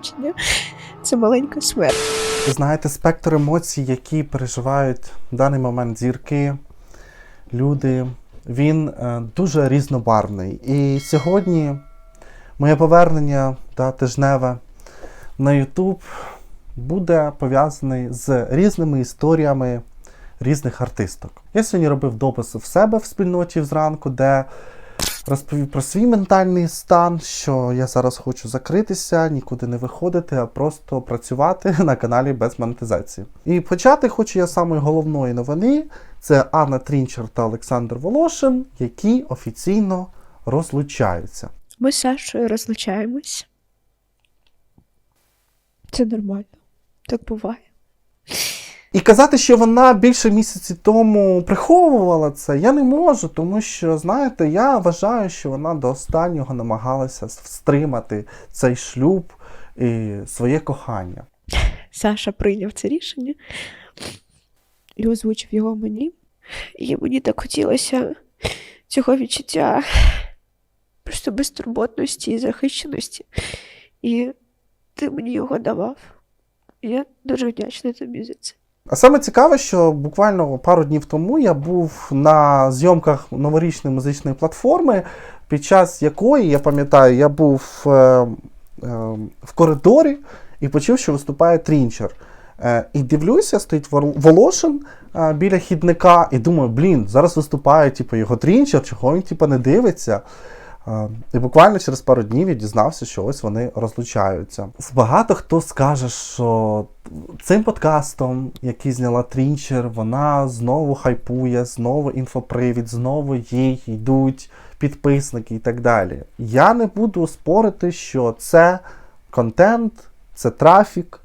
розлучення це маленька смерть. Ви знаєте, спектр емоцій, які переживають в даний момент зірки, люди, він е, дуже різнобарвний. І сьогодні моє повернення та тижневе на YouTube буде пов'язаний з різними історіями різних артисток. Я сьогодні робив допис в себе в спільноті зранку, де розповів про свій ментальний стан, що я зараз хочу закритися, нікуди не виходити, а просто працювати на каналі без монетизації. І почати хочу я з самої головної новини: це Анна Трінчер та Олександр Волошин, які офіційно розлучаються. Ми з Сашою розлучаємось. Це нормально. Так буває. І казати, що вона більше місяці тому приховувала це, я не можу, тому що, знаєте, я вважаю, що вона до останнього намагалася стримати цей шлюб і своє кохання. Саша прийняв це рішення і озвучив його мені. І мені так хотілося цього відчуття просто безтурботності і захищеності. І ти мені його давав. Я дуже вдячна тобі за це. А саме цікаве, що буквально пару днів тому я був на зйомках новорічної музичної платформи, під час якої, я пам'ятаю, я був е, е, в коридорі і почув, що виступає трінчер. Е, і дивлюся, стоїть Вол- Волошин е, біля хідника, і думаю, блін, зараз виступає типу, його трінчер, чого він типу, не дивиться. І буквально через пару днів я дізнався, що ось вони розлучаються. Багато хто скаже, що цим подкастом, який зняла Трінчер, вона знову хайпує, знову інфопривід, знову їй йдуть підписники і так далі. Я не буду спорити, що це контент, це трафік,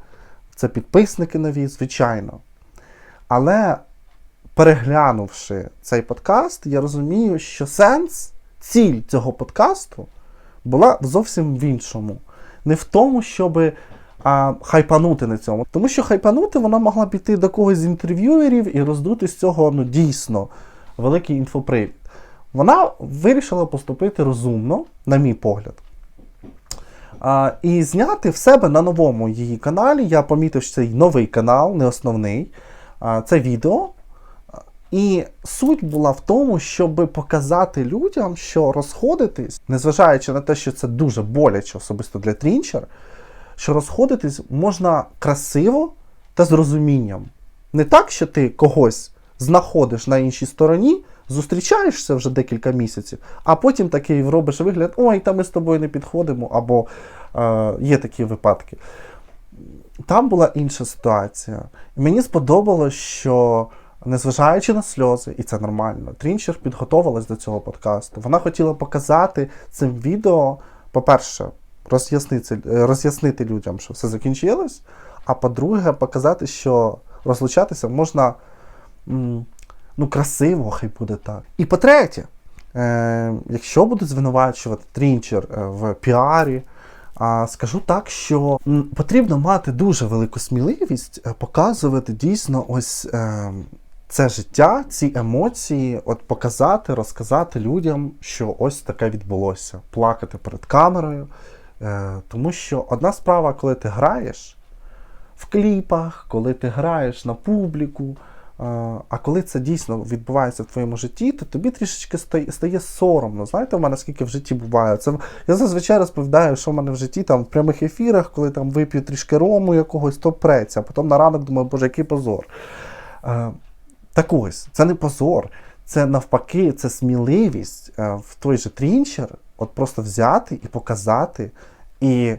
це підписники нові, звичайно. Але переглянувши цей подкаст, я розумію, що сенс, ціль цього подкасту була зовсім в іншому. Не в тому, щоб а, хайпанути на цьому. Тому що хайпанути вона могла піти до когось з інтерв'юерів і роздути з цього ну, дійсно великий інфопривід. Вона вирішила поступити розумно, на мій погляд. А, і зняти в себе на новому її каналі. Я помітив, що цей новий канал, не основний. А, це відео. І суть була в тому, щоб показати людям, що розходитись, незважаючи на те, що це дуже боляче, особисто для Трінчер, що розходитись можна красиво та з розумінням. Не так, що ти когось знаходиш на іншій стороні, зустрічаєшся вже декілька місяців, а потім такий робиш вигляд: ой, та ми з тобою не підходимо, або е, є такі випадки. Там була інша ситуація. І мені сподобалось, що незважаючи на сльози, і це нормально, Трінчер підготовилась до цього подкасту. Вона хотіла показати цим відео, по-перше, роз'яснити, роз'яснити людям, що все закінчилось. А по-друге, показати, що розлучатися можна ну, красиво, хай буде так. І по-третє, е, якщо будуть звинувачувати Трінчер е, в піарі, а скажу так, що потрібно мати дуже велику сміливість е, показувати дійсно ось е, це життя, ці емоції, от показати, розказати людям, що ось таке відбулося. Плакати перед камерою. Е, тому що одна справа, коли ти граєш в кліпах, коли ти граєш на публіку. е, А коли це дійсно відбувається в твоєму житті, то тобі трішечки стає, соромно. Знаєте, в мене скільки в житті буває. Це я зазвичай розповідаю, що в мене в житті там в прямих ефірах, коли там вип'ю трішки рому якогось, то преться. А потім на ранок думаю, боже, який позор. Так ось, це не позор, це навпаки, це сміливість е, в той же трінчер, от просто взяти і показати, і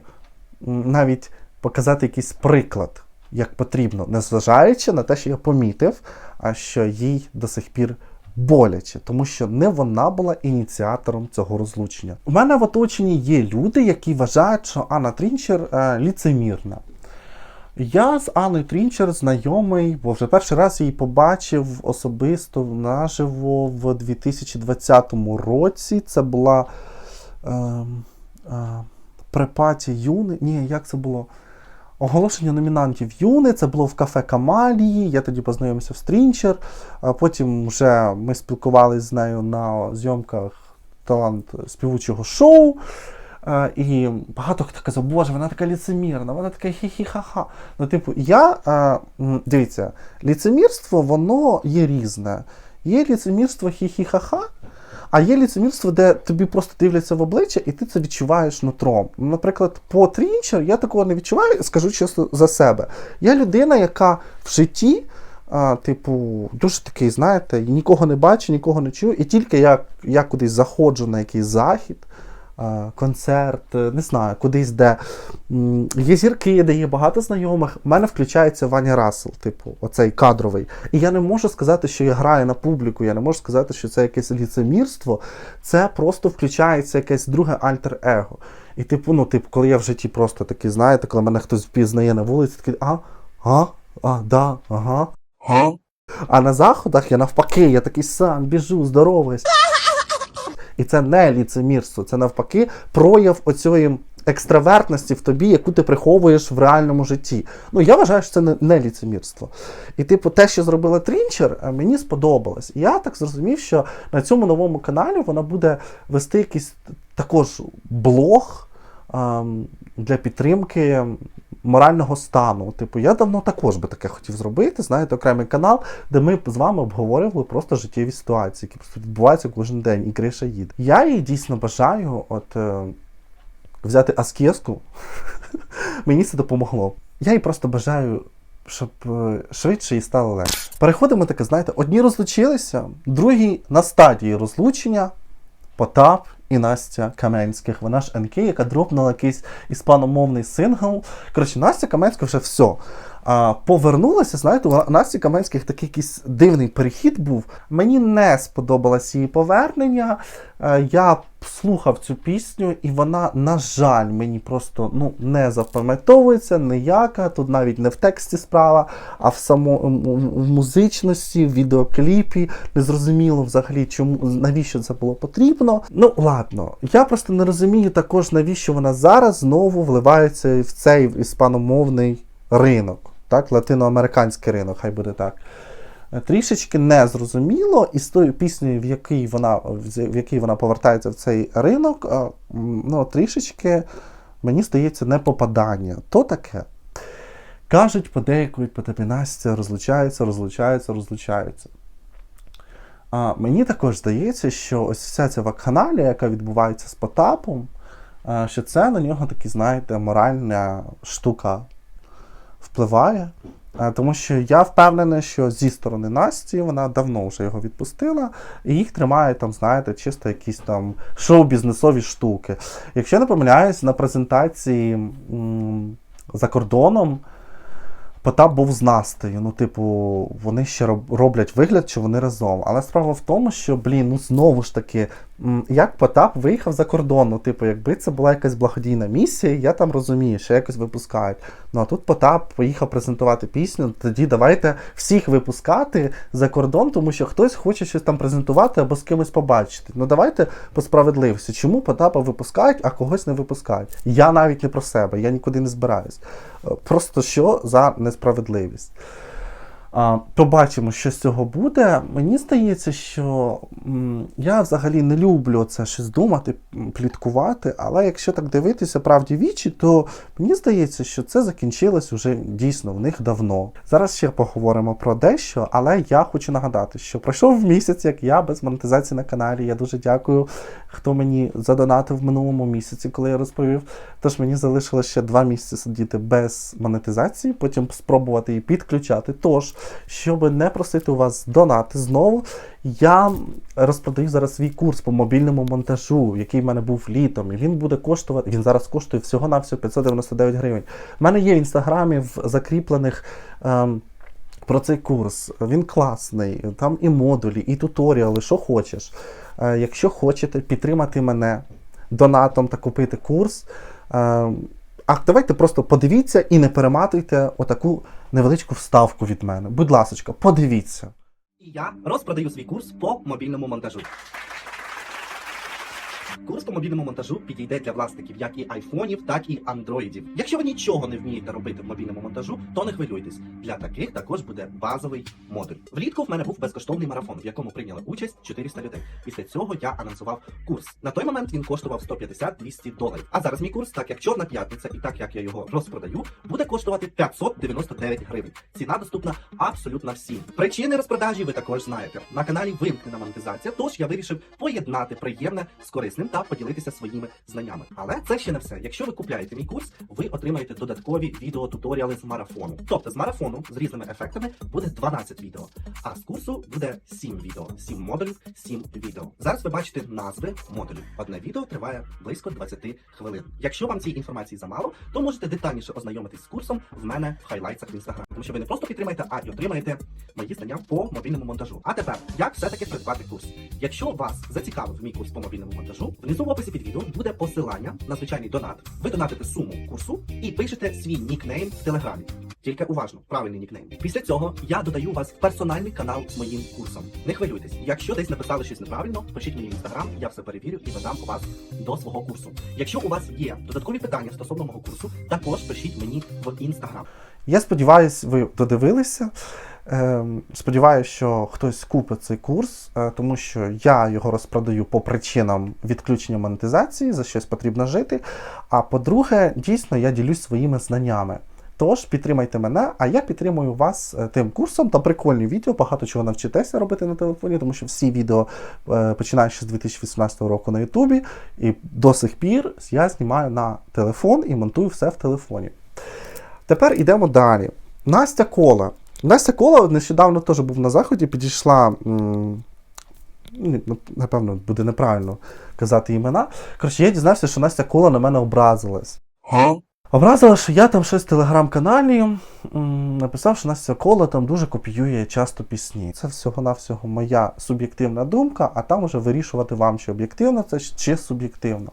навіть показати якийсь приклад, як потрібно, незважаючи на те, що я помітив, а що їй до сих пір боляче, тому що не вона була ініціатором цього розлучення. У мене в оточенні є люди, які вважають, що Анна Трінчер е, ліцемірна. Я з Анною Трінчер знайомий, бо вже перший раз її побачив особисто наживо в 2020 році. Це була е, е, препаті Юни. Ні, як це було? Оголошення номінантів Юни. Це було в кафе Камалії. Я тоді познайомився в Стрінчер. Потім вже ми спілкувалися з нею на зйомках талант співучого шоу. Е, і багато хто казав, боже, вона така ліцемірна, вона така хі-хі-ха-ха. Ну, типу, я е, дивіться, ліцемірство, воно є різне. Є ліцемірство хі-хі-ха-ха, а є ліцемірство, де тобі просто дивляться в обличчя, і ти це відчуваєш нутром. Наприклад, по трінчер я такого не відчуваю, скажу чесно за себе. Я людина, яка в житті, а, типу, дуже такий, знаєте, нікого не бачу, нікого не чую, і тільки я, я кудись заходжу на якийсь захід. А, Концерт, е, не знаю, кудись, де є зірки, де є багато знайомих. в мене включається Ваня Рассел, типу, оцей кадровий. І я не можу сказати, що я граю на публіку, я не можу сказати, що це якесь ліцемірство. Це просто включається якесь друге альтер-его. І типу, ну, типу, коли я в житті просто такий, знаєте, коли мене хтось впізнає на вулиці, такий, а, а, а, да, ага. А на заходах я навпаки, я такий сам біжу, здороваюсь. І це не ліцемірство, це навпаки прояв оцієї екстравертності в тобі, яку ти приховуєш в реальному житті. Ну, я вважаю, що це не, не ліцемірство. І, типу, те, що зробила Трінчер, е, мені сподобалось. І я так зрозумів, що на цьому новому каналі вона буде вести якийсь також блог ем, для підтримки морального стану. Типу, я давно також би таке хотів зробити, знаєте, окремий канал, де ми з вами обговорювали просто життєві ситуації, які просто відбуваються кожен день, і криша їде. Я їй дійсно бажаю от, е, взяти аскезку. Мені це допомогло. Я їй просто бажаю, щоб е, швидше їй стало легше. Переходимо таке, знаєте, одні розлучилися, другі на стадії розлучення. Потап і Настя Каменських. Вона ж НК, яка дропнула якийсь іспаномовний сингл. Коротше, Настя Каменська вже все. А, повернулася, знаєте, у Насті Каменських такий якийсь дивний перехід був. Мені не сподобалось її повернення. Е, я слухав цю пісню, і вона, на жаль, мені просто ну, не запам'ятовується ніяка. Тут навіть не в тексті справа, а в само в музичності, в відеокліпі. Незрозуміло взагалі, чому навіщо це було потрібно. Ну ладно, я просто не розумію також, навіщо вона зараз знову вливається в цей іспаномовний ринок, так, латиноамериканський ринок, хай буде так. Трішечки незрозуміло, і з тою піснею, в якій вона в якій вона повертається в цей ринок, ну, трішечки, мені здається, не попадання. То таке. Кажуть, подейкують, по тобі Настя, розлучаються, розлучаються, розлучаються. А, мені також здається, що ось вся ця вакханалія, яка відбувається з Потапом, що це на нього такі, знаєте, моральна штука впливає. Е, Тому що я впевнений, що зі сторони Насті вона давно вже його відпустила, і їх тримає там, знаєте, чисто якісь там шоу-бізнесові штуки. Якщо не помиляюсь, на презентації м, за кордоном Потап був з Настею. Ну, типу, вони ще роблять вигляд, що вони разом. Але справа в тому, що, блін, ну знову ж таки, як Потап виїхав за кордон. Ну, типу, якби це була якась благодійна місія, я там розумію, що якось випускають. Ну а тут Потап поїхав презентувати пісню. Тоді давайте всіх випускати за кордон, тому що хтось хоче щось там презентувати або з кимось побачити. Ну давайте по справедливості. Чому Потапа випускають, а когось не випускають? Я навіть не про себе, я нікуди не збираюсь. Е, Просто що за несправедливість. Побачимо, що з цього буде. Мені здається, що я взагалі не люблю це щось думати, пліткувати, але якщо так дивитися правді вічі, то мені здається, що це закінчилось уже дійсно в них давно. Зараз ще поговоримо про дещо, але я хочу нагадати, що пройшов місяць, як я без монетизації на каналі. Я дуже дякую, хто мені задонатив в минулому місяці, коли я розповів. Тож мені залишилося ще два місяці сидіти без монетизації, потім спробувати її підключати. Тож, щоб не просити у вас донати знову, я розпродаю зараз свій курс по мобільному монтажу, який в мене був літом. І він буде коштувати. Він зараз коштує всього на всього 599 гривень. У мене є в інстаграмі в закріплених. Ем, про цей курс. Він класний, там і модулі, і туторіали, що хочеш. Е, якщо хочете підтримати мене донатом та купити курс, е, а давайте просто подивіться і не перематуйте отаку невеличку вставку від мене. Будь ласка, подивіться. І я розпродаю свій курс по мобільному монтажу. Курс по мобільному монтажу підійде для власників як і айфонів, так і андроїдів. Якщо ви нічого не вмієте робити в мобільному монтажу, то не хвилюйтесь. Для таких також буде базовий модуль. Влітку в мене був безкоштовний марафон, в якому прийняли участь 400 людей. Після цього я анонсував курс. На той момент він коштував 150-200 доларів. А зараз мій курс, так як чорна п'ятниця, і так як я його розпродаю, буде коштувати 599 гривень. Ціна доступна абсолютно всім. Причини розпродажі ви також знаєте. На каналі вимкнена монетизація, тож я вирішив поєднати приємне з корисним та поділитися своїми знаннями. Але це ще не все. Якщо ви купляєте мій курс, ви отримаєте додаткові відеотуторіали з марафону. Тобто з марафону з різними ефектами буде 12 відео, а з курсу буде 7 відео, 7 модулів, 7 відео. Зараз ви бачите назви модулів. Одне відео триває близько 20 хвилин. Якщо вам цієї інформації замало, то можете детальніше ознайомитись з курсом в мене в хайлайтсах в інстаграм. Тому що ви не просто підтримаєте, а й отримаєте мої знання по мобільному монтажу. А тепер, як все-таки придбати курс? Якщо вас зацікавив мій курс по мобільному монтажу, внизу в описі під відео буде посилання на звичайний донат. Ви донатите суму курсу і пишете свій нікнейм в телеграмі. Тільки уважно, правильний нікнейм. Після цього я додаю вас в персональний канал з моїм курсом. Не хвилюйтесь, якщо десь написали щось неправильно, пишіть мені в інстаграм, я все перевірю і додам вас до свого курсу. Якщо у вас є додаткові питання стосовно мого курсу, також пишіть мені в інстаграм. Я сподіваюся, ви додивилися. Ем, Сподіваюся, що хтось купить цей курс, е, тому що я його розпродаю по причинам відключення монетизації, за щось потрібно жити. А по-друге, дійсно я ділюсь своїми знаннями. Тож підтримайте мене, а я підтримую вас е, тим курсом. Там прикольні відео, багато чого навчитеся робити на телефоні, тому що всі відео, е, починаючи з 2018 року на Ютубі, і до сих пір я знімаю на телефон і монтую все в телефоні. Тепер йдемо далі. Настя Кола. Настя Кола нещодавно теж був на заході, підійшла. ну, Напевно, буде неправильно казати імена. Коротше, я дізнався, що Настя Кола на мене образилась. Образила, що я там щось в телеграм-каналі написав, що Настя Кола там дуже копіює часто пісні. Це всього-навсього моя суб'єктивна думка, а там уже вирішувати вам, чи об'єктивно це чи суб'єктивно.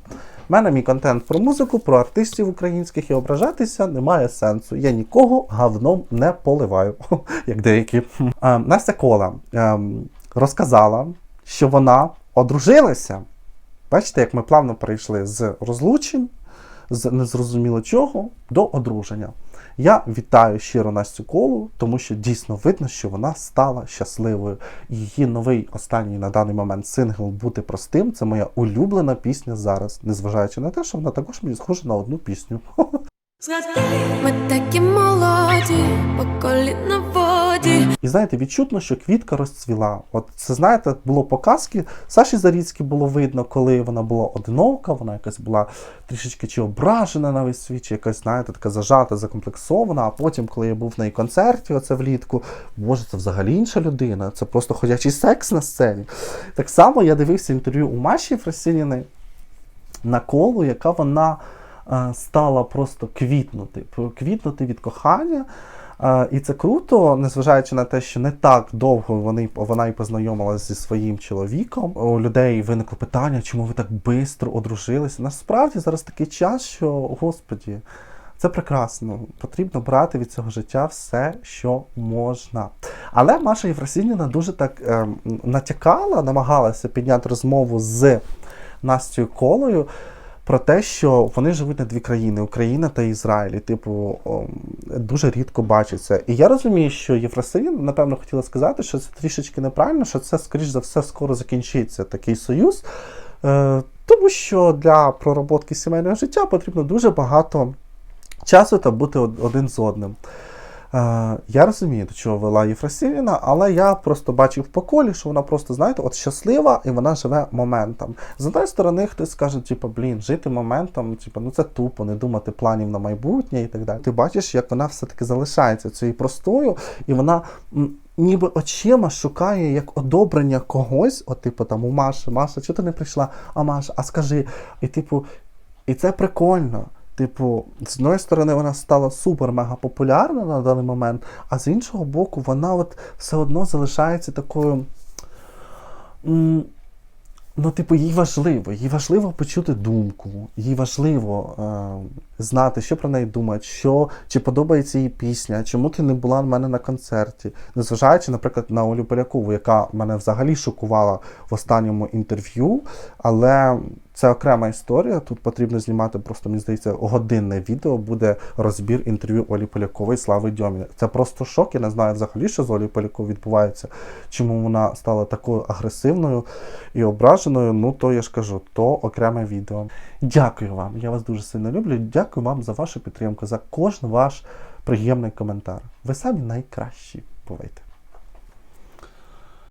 У мене мій контент про музику, про артистів українських і ображатися немає сенсу. Я нікого говном не поливаю, як деякі. Настя Кола ем, розказала, що вона одружилася. Бачите, як ми плавно перейшли з розлучень, з незрозуміло чого, до одруження. Я вітаю щиро Настю Колу, тому що дійсно видно, що вона стала щасливою. Її новий останній на даний момент сингл Бути простим це моя улюблена пісня зараз, незважаючи на те, що вона також мені схожа на одну пісню. Ми такі молоді, по коліна воді. І знаєте, відчутно, що квітка розцвіла. От це знаєте, було по казки. Саші Заріцькій було видно, коли вона була одинока, вона якась була трішечки чи ображена на весь світ, чи якась, знаєте, така зажата, закомплексована. А потім, коли я був на її концерті, оце влітку, боже, це взагалі інша людина. Це просто ходячий секс на сцені. Так само я дивився інтерв'ю у Маші Фросініної на колу, яка вона е, стала просто квітнути, квітнути від кохання. І це круто, незважаючи на те, що не так довго вони, вона і познайомилася зі своїм чоловіком. У людей виникло питання, чому ви так швидко одружилися. Насправді зараз такий час, що, господі, це прекрасно. Потрібно брати від цього життя все, що можна. Але Маша Єфросініна дуже так ем, натякала, намагалася підняти розмову з Настю Колою про те, що вони живуть на дві країни Україна та Ізраїль. І, типу, дуже рідко бачаться. І я розумію, що Єфросиніна, напевно, хотіла сказати, що це трішечки неправильно, що це, скоріш за все, скоро закінчиться такий союз. Е, тому що для пророботки сімейного життя потрібно дуже багато часу та бути один з одним. Е, я розумію, до чого вела Єфросініна, але я просто бачив по колі, що вона просто, знаєте, от щаслива і вона живе моментом. З однієї сторони, хтось скаже, типу, блін, жити моментом, типу, ну це тупо, не думати планів на майбутнє і так далі. Ти бачиш, як вона все-таки залишається цією простою, і вона. Ніби очима шукає як одобрення когось, от типу там у Маші, Маша, чого ти не прийшла? А Маша, а скажи. І типу, і це прикольно. Типу, з одної сторони, вона стала супер-мега популярна на даний момент, а з іншого боку, вона от все одно залишається такою. Ну, типу, їй важливо, їй важливо почути думку, їй важливо е, знати, що про неї думають, що, чи подобається їй пісня, чому ти не була в мене на концерті. Незважаючи, наприклад, на Олю Полякову, яка мене взагалі шокувала в останньому інтерв'ю, але Це окрема історія. Тут потрібно знімати просто, мені здається, годинне відео буде розбір інтерв'ю Олі Полякової Слави Дьоміна. Це просто шок. Я не знаю взагалі, що з Олею Поляковою відбувається, чому вона стала такою агресивною і ображеною. Ну, то я ж кажу, то окреме відео. Дякую вам. Я вас дуже сильно люблю. Дякую вам за вашу підтримку, за кожен ваш приємний коментар. Ви самі найкращі. Бувайте.